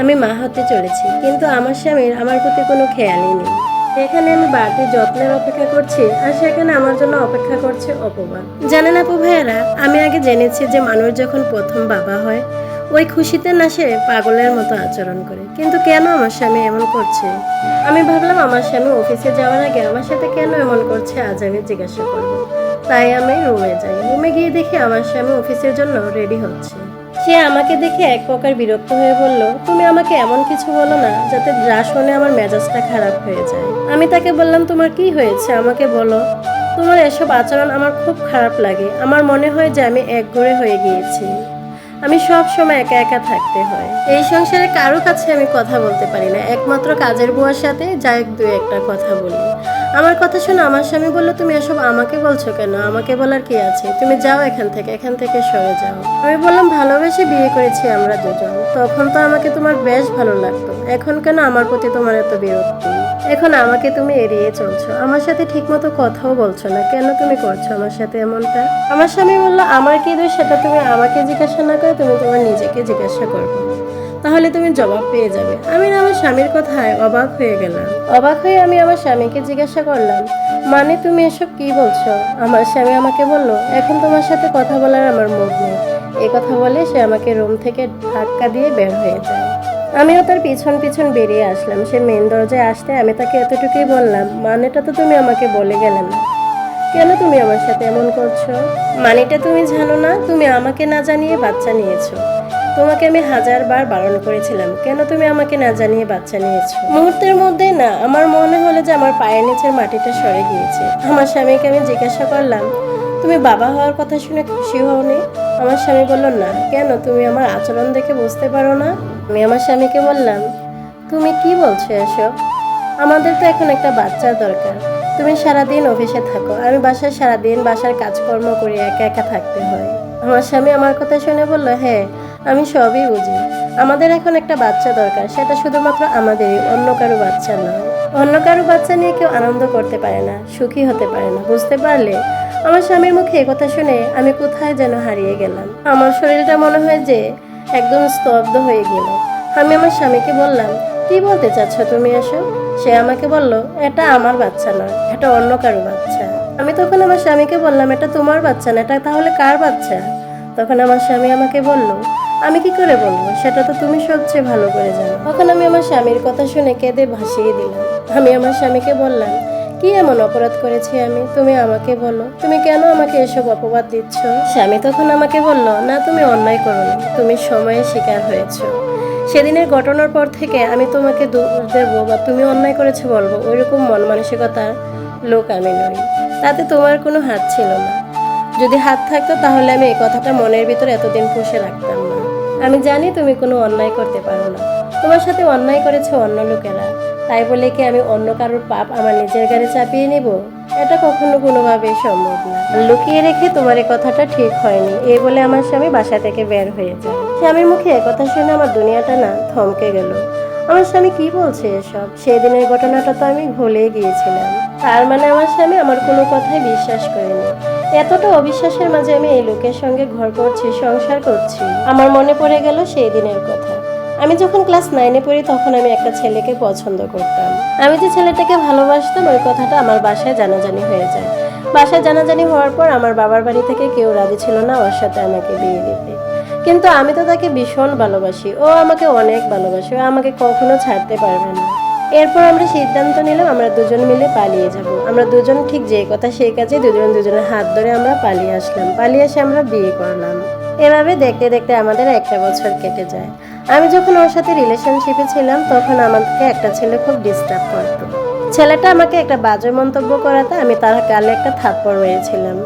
আমি মা হতে চলেছি, কিন্তু আমার স্বামীর আমার প্রতি কোনো খেয়ালই নেই। এখানে আমি বাড়তি যত্নের অপেক্ষা করছি, আর সেখানে আমার জন্য অপেক্ষা করছে অপমান জানেন আপু ভাইয়ারা, আমি আগে জেনেছি যে মানুষ যখন প্রথম বাবা হয়, ওই খুশিতে না সে পাগলের মতো আচরণ করে। কিন্তু কেন আমার স্বামী এমন করছে? আমি ভাবলাম আমার স্বামী অফিসে যাওয়ার আগে আমার সাথে কেন এমন করছে আজ আমি জিজ্ঞাসা করব। তাই আমি রুমে যাই। রুমে গিয়ে দেখি আমার স্বামী অফিসের জন্য রেডি হচ্ছে। সে আমাকে দেখে এক প্রকার বিরক্ত হয়ে বলল, তুমি আমাকে এমন কিছু বলো না যাতে যা শুনে আমার মেজাজটা খারাপ হয়ে যায়। আমি তাকে বললাম, তোমার কি হয়েছে? আমাকে বলো। তোমার এসব আচরণ আমার খুব খারাপ লাগে। আমার মনে হয় যে আমি একঘরে হয়ে গিয়েছি। আমি সব সময় একা একা থাকতে হয়। এই সংসারে কারও কাছে আমি কথা বলতে পারি না। একমাত্র কাজের বুয়ার সাথে যা এক দুই একটা কথা বলি। আমার কথা শুনে আমার স্বামী বলল, তুমি এসব আমাকে বলছো কেন? আমাকে বলার কি আছে? তুমি যাও এখান থেকে এখান থেকে সরে যাও। আমি বললাম, ভালোবেসে বিয়ে করেছি আমরা দুজন। তখন তো আমাকে তোমার বেশ ভালো লাগতো। এখন কেন আমার প্রতি তোমার এত বিরক্তি? এখন আমাকে তুমি এড়িয়ে চলছো। আমার সাথে ঠিকমতো কথাও বলছো না। কেন তুমি করছ আমার সাথে এমনটা? আমার স্বামী বলল, আমার কি দোষ? সেটা তুমি আমাকে জিজ্ঞাসা না করে তুমি তোমার নিজেকে জিজ্ঞাসা করবে। তাহলে তুমি জবাব পেয়ে যাবে। আমি না আমার স্বামীর কথায় অবাক হয়ে গেলাম। অবাক হয়ে আমি আমার স্বামীকে জিজ্ঞাসা করলাম মানে তুমি এসব কি বলছো? আমার স্বামী আমাকে বলল, এখন তোমার সাথে কথা বলার আমার মুড নেই। এ কথা বলে সে আমাকে রুম থেকে ধাক্কা দিয়ে বের হয়ে যায়। আমিও তার পিছন পিছন বেরিয়ে আসলাম। সে মেন দরজায় আসতে আমি তাকে এতটুকুই বললাম, মানেটা তো তুমি আমাকে বলে গেলে না। কেন তুমি আমার সাথে এমন করছ? মানেটা তুমি জানো না, তুমি আমাকে না জানিয়ে বাচ্চা নিয়েছো। তোমাকে আমি হাজার বার বারণ করেছিলাম। কেন তুমি আমাকে না জানিয়ে বাচ্চা নিয়েছো? মুহূর্তের মধ্যে না, আমার মনে হলো যে আমার পায়ের নিচের মাটিটা সরে গিয়েছে। আমার স্বামীকে আমি জিজ্ঞাসা করলাম, তুমি বাবা হওয়ার কথা শুনে খুশি হওনি? আমার স্বামী বলল, না। কেন? তুমি আমার আচরণ দেখে বুঝতে পারো না? আমি আমার স্বামীকে বললাম, তুমি কি বলছো এসব? আমাদের তো এখন একটা বাচ্চার দরকার। তুমি সারাদিন অফিসে থাকো। আমি বাসায় সারাদিন বাসার কাজকর্ম করে, একা একা থাকতে হয়। আমার স্বামী আমার কথা শুনে বলল হ্যাঁ আমি সবই বুঝি। আমাদের এখন একটা বাচ্চা দরকার, সেটা শুধুমাত্র আমাদেরই, অন্য কারও বাচ্চা নয় অন্য কারও বাচ্চা নিয়ে কেউ আনন্দ করতে পারে না, সুখী হতে পারে না, বুঝতে পারলে? আমার স্বামীর মুখে এই কথা শুনে আমি কোথায় যেন হারিয়ে গেলাম। আমার শরীরটা মনে হয় যে একদম স্তব্ধ হয়ে গেল। আমি আমার স্বামীকে বললাম, কি বলতে চাচ্ছ তুমি এসব? সে আমাকে বলল, এটা আমার বাচ্চা নয় এটা অন্য কারও বাচ্চা। আমি তখন আমার স্বামীকে বললাম, এটা তোমার বাচ্চা না, এটা তাহলে কার বাচ্চা? তখন আমার স্বামী আমাকে বলল আমি কি করে বলব? সেটা তো তুমি সবচেয়ে ভালো করে জানো। তখন আমি আমার স্বামীর কথা শুনে কেঁদে ভাসিয়ে দিলাম। আমি আমার স্বামীকে বললাম, কি এমন অপরাধ করেছি আমি? তুমি আমাকে বলো। তুমি কেন আমাকে এসব অপবাদ দিচ্ছ? স্বামী তখন আমাকে বলল, না, তুমি অন্যায় করো না। তুমি সময়ে শিকার হয়েছো। সেদিনের ঘটনার পর থেকে আমি তোমাকে দেবো বা তুমি অন্যায় করেছ বলব। ওইরকম মন মানসিকতার লোক আমি নই। তাতে তোমার কোনো হাত ছিল না। যদি হাত থাকতো তাহলে আমি এই কথাটা মনের ভিতরে এতদিন পুষে রাখতাম। আমি জানি তুমি কোনো অন্যায় করতে পারো না। তোমার সাথে অন্যায় করেছে অন্য লোকেরা। তাই বলে কি আমি অন্য কারোর পাপ আমার নিজের গাড়ি চাপিয়ে নিব? এটা কখনো কোনোভাবেই সম্ভব না। লুকিয়ে রেখে তোমার এই কথাটা ঠিক হয়নি। এই বলে আমার স্বামী বাসা থেকে বের হয়ে যায়। স্বামীর মুখে একথা শুনে আমার দুনিয়াটা না থমকে গেল। আমার স্বামী কি বলছে এসব? সেই দিনের ঘটনাটা তো আমি ভুলে গিয়েছিলাম। তার মানে আমার স্বামী আমার কোনো কথাই বিশ্বাস করেনি। এতটা অবিশ্বাসের মাঝে আমি এই লোকের সঙ্গে ঘর করছি, সংসার করছি। আমার মনে পড়ে গেল সেই দিনের কথা। আমি যখন ক্লাস নাইনে পড়ি তখন আমি একটা ছেলেকে পছন্দ করতাম। আমি যে ছেলেটাকে ভালোবাসতাম, ওই কথাটা আমার বাসায় জানাজানি হয়ে যায়। বাসায় জানাজানি হওয়ার পর আমার বাবার বাড়ি থেকে কেউ রাজি ছিল না ওর সাথে আমাকে বিয়ে দিতে। কিন্তু আমি তো তাকে ভীষণ ভালোবাসি। ও আমাকে অনেক ভালোবাসে। ও আমাকে কখনো ছাড়তে পারবে না। এরপর আমরা সিদ্ধান্ত নিলাম আমরা দুজন মিলে পালিয়ে যাব। আমরা দুজন ঠিক যে কথা সেই কাজে দুজন দুজনের হাত ধরে আমরা পালিয়ে আসলাম। পালিয়ে এসে আমরা বিয়ে করলাম। এভাবে দেখতে দেখতে আমাদের একটা বছর কেটে যায়। আমি যখন ওর সাথে রিলেশনশিপে ছিলাম, তখন আমাকে একটা ছেলে খুব ডিস্টার্ব করতো। ছেলেটা আমাকে একটা বাজে মন্তব্য করাতে আমি তার গালে একটা থাপ্পড় মেরেছিলাম।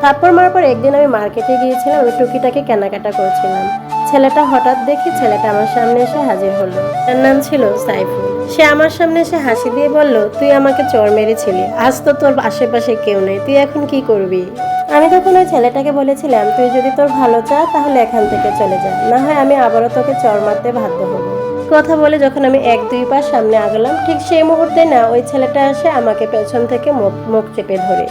থাপ্পড় মারার পর একদিন আমি মার্কেটে গিয়েছিলাম, আমি টুকিটাকে কেনাকাটা করছিলাম। ছেলেটা হঠাৎ দেখি ছেলেটা আমার সামনে এসে হাজির হলো। তার নাম ছিল সাইফুল। সে আমার সামনে এসে হাসি দিয়ে বলল, তুই আমাকে চর মেরেছিলি। আজ তো তোর আশেপাশে কেউ নেই। তুই এখন কি করবি? আমি তখন ওই ছেলেটাকে বলেছিলাম, তুই যদি তোর ভালো চা তাহলে এখান থেকে চলে যা। না হয় আমি আবারও তোকে চর মারতে বাধ্য হব। কথা বলে যখন আমি এক দুই পা সামনে আগলাম, ঠিক সেই মুহূর্তে না, ওই ছেলেটা এসে আমাকে পেছন থেকে মুখ মুখ চেপে ধরে।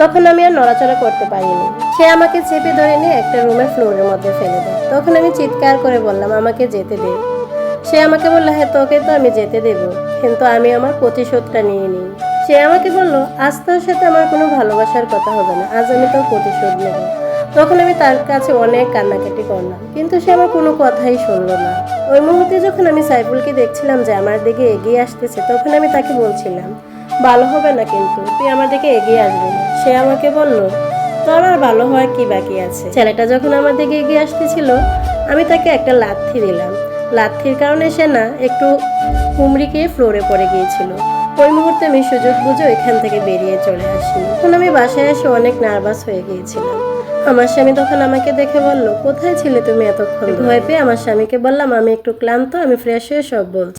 তখন আমি আর নড়াচড়া করতে পারিনি। সে আমাকে চেপে ধরে নিয়ে একটা রুমের ফ্লোরের মধ্যে ফেলে দেয়। তখন আমি চিৎকার করে বললাম, আমাকে যেতে দে। সে আমাকে বলল হ্যাঁ তোকে তো আমি যেতে দেব। কিন্তু আমি আমার প্রতিশোধটা নিয়ে নিই। সে আমাকে বলল, আজ তোর সাথে আমার কোনো ভালোবাসার কথা হবে না। আজ আমি তোর প্রতিশোধ নেব। তখন আমি তার কাছে অনেক কান্নাকাটি করলাম, কিন্তু সে আমার কোনো কথাই শুনলো না। ওই মুহূর্তে যখন আমি সাইফুলকে দেখছিলাম যে আমার দিকে এগিয়ে আসতেছে, তখন আমি তাকে বলছিলাম, ভালো হবে না কিন্তু, তুই আমার দিকে এগিয়ে আসবি সে আমাকে বলল তোর আর ভালো হওয়ার কি বাকি আছে? ছেলেটা যখন আমার দিকে এগিয়ে আসতেছিল, আমি তাকে একটা লাথি দিলাম। লাথির কারণে সে না, একটু খেয়ে ফ্লোরে পড়ে গিয়েছিল। ওই মুহূর্তে আমি সুযোগ বুঝে এখান থেকে বেরিয়ে চলে আসি। তখন আমি বাসায় এসে অনেক নার্ভাস হয়ে গিয়েছিলাম। আমার স্বামী তখন আমাকে দেখে বলল, কোথায় ছিলে তুমি এতক্ষণ? ভয় পেয়ে আমার স্বামীকে বললাম, আমি একটু ক্লান্ত, আমি ফ্রেশ হয়ে সব বলছি।